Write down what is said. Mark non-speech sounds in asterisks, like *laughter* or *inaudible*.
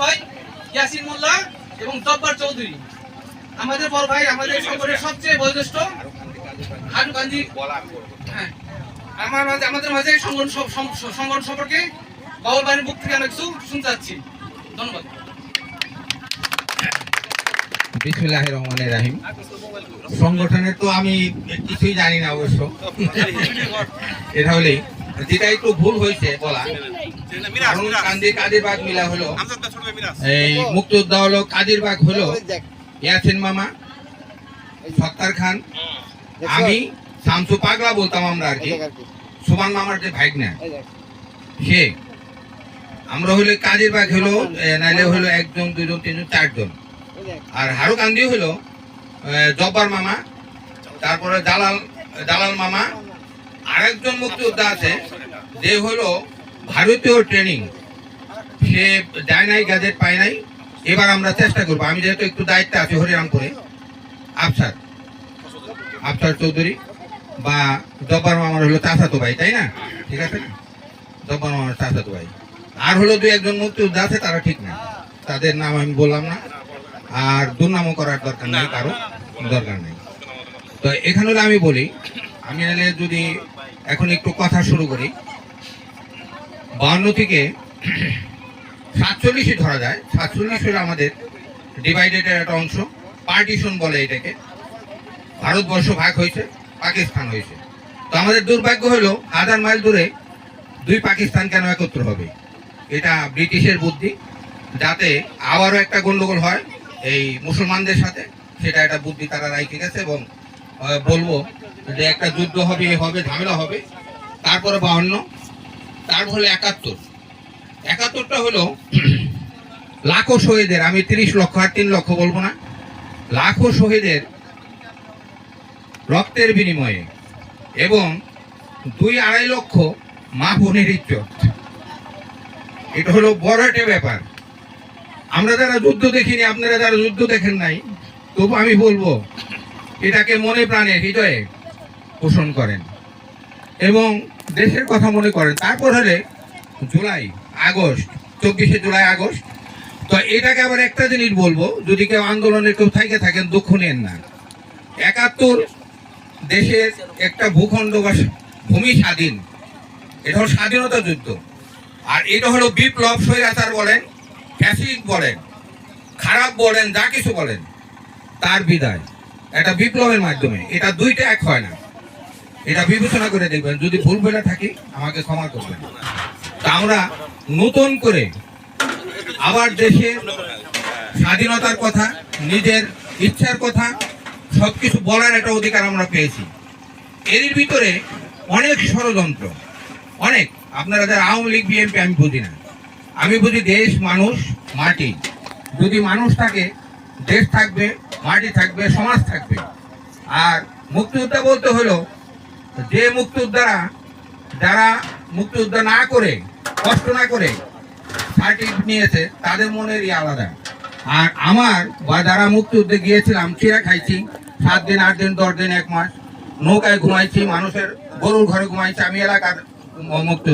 ভাই ইয়াসিন মোল্লা এবং জব্বার চৌধুরী। আমাদের বড় ভাই আমাদের সংগঠনের সবচেয়ে বয়োজ্যেষ্ঠ হাটু গান্ধী। হ্যাঁ। আমার মাঝে আমাদের মাঝে সংগঠন সংগঠন সম্পর্কে বাবুল ভাইয়ের মুখ থেকে আমি কিছু শুনতে চাচ্ছি। ধন্যবাদ। বিসমুল্লাহ রহমান রাহিম। সংগঠনের তো আমি কিছুই জানি না অবশ্য। *laughs* এটা হলেই। যেটা একটু ভুল হয়েছে বলা কারণ কান্দি কাদিরবাগ মিলা হলো এই মুক্তিযোদ্ধা হলো কাদিরবাগ হলো ইয়াসিন মামা সত্তার খান আমি শামসু পাগলা বলতাম আমরা আর কি সুমান মামার যে ভাইগনা সে আমরা হইলে কাদিরবাগ হলো নাইলে হলো একজন দুজন তিনজন চারজন আর হারুকান্দি হলো আহ, জব্বার মামা তারপরে দালাল দালাল মামা আরেকজন মুক্তিযোদ্ধা আছে, যে হলো ভারতীয় ট্রেনিং। সে যায় নাই, গ্যাজেট পায় নাই। এবার আমরা চেষ্টা করব। আমি যেহেতু একটু দায়িত্বে আছি হরিরামপুরে আফসার। আফসার চৌধুরী বা জব্বার মামার হলো চাচাতো ভাই, তাই না? ঠিক আছে? জব্বার মামার চাচাতো ভাই। আর হলো দু একজন মুক্তিযোদ্ধা আছে, তারা ঠিক না। তাদের নাম আমি বললাম না। আর দুর্নামও করার দরকার নেই, কারও দরকার নেই। তো এখানে আমি বলি আমি যদি এখন একটু কথা শুরু করি। বাহান্ন থেকে সাতচল্লিশে ধরা যায়। সাতচল্লিশ হলো আমাদের ডিভাইডেডের একটা অংশ। পার্টিশন বলে এটাকে। ভারতবর্ষ ভাগ হয়েছে, পাকিস্তান হয়েছে। তো আমাদের দুর্ভাগ্য হলো হাজার মাইল দূরে দুই পাকিস্তান কেন একত্র হবে? এটা ব্রিটিশের বুদ্ধি। যাতে আবারও একটা গন্ডগোল হয় এই মুসলমানদের সাথে, সেটা একটা বুদ্ধি তারা রাইখে গেছে এবং বলব যে একটা যুদ্ধ হবে, এ হবে, ঝামেলা হবে, তারপরে বাহান্ন তারপর হলো একাত্তর। একাত্তরটা হলো লাখো শহীদের, আমি তিরিশ লক্ষ, আর তিন লক্ষ বলব না, লাখো শহীদের রক্তের বিনিময়ে এবং দুই আড়াই লক্ষ মা বোনের ইজ্জত। এটা হলো বড় একটা ব্যাপার। আমরা যারা যুদ্ধ দেখিনি, আপনারা যারা যুদ্ধ দেখেন নাই, তবু আমি বলব, এটাকে মনে প্রাণে, হৃদয়ে পোষণ করেন। এবং দেশের কথা মনে করেন। তারপর হলে জুলাই, আগস্ট, চব্বিশে জুলাই, আগস্ট। তো এটাকে আবার একটা জিনিস বলব, যদি কেউ আন্দোলনে কেউ থেকে থাকেন, দুঃখ নেন না। একাত্তর দেশের একটা ভূখণ্ড বা ভূমি স্বাধীন। এটা হলো স্বাধীনতা যুদ্ধ। আর এটা হলো বিপ্লব, স্বৈরাচার বলেন, ফ্যাসিস্ট বলেন, খারাপ বলেন, যা কিছু বলেন, তার বিদায়। এটা বিপ্লবের মাধ্যমে। এটা দুইটা এক হয় না। এটা বিবেচনা করে দেখবেন, যদি ভুল বলে থাকি, আমাকে ক্ষমা করবেন। আমরা নতুন করে আবার দেশের স্বাধীনতার কথা, নিজের ইচ্ছার কথা, সবকিছু বলার একটা অধিকার আমরা পেয়েছি। এর ভিতরে অনেক ষড়যন্ত্র, অনেক। আপনারা যারা আওয়ামী লীগ, বিএনপি, আমি বুঝি না। আমি বুঝি দেশ, মানুষ, মাটি। যদি মানুষ থাকে, দেশ থাকবে, মাটি থাকবে, সমাজ থাকবে। আর মুক্তিযোদ্ধা বলতে হলো যে মুক্তিযোদ্ধারা, যারা মুক্তিযোদ্ধা না করে, কষ্ট না করে সার্টিফিকেট নিয়েছে, তাদের মনেরই আলাদা। আর আমার বা যারা মুক্তিযুদ্ধে গিয়েছিলাম চিরা খাইছি, সাত দিন, আট দিন, দশ দিন, এক মাস, নৌকায় ঘুমাইছি, মানুষের গরুর ঘরে ঘুমাইছি, আমি এলাকার মুক্তি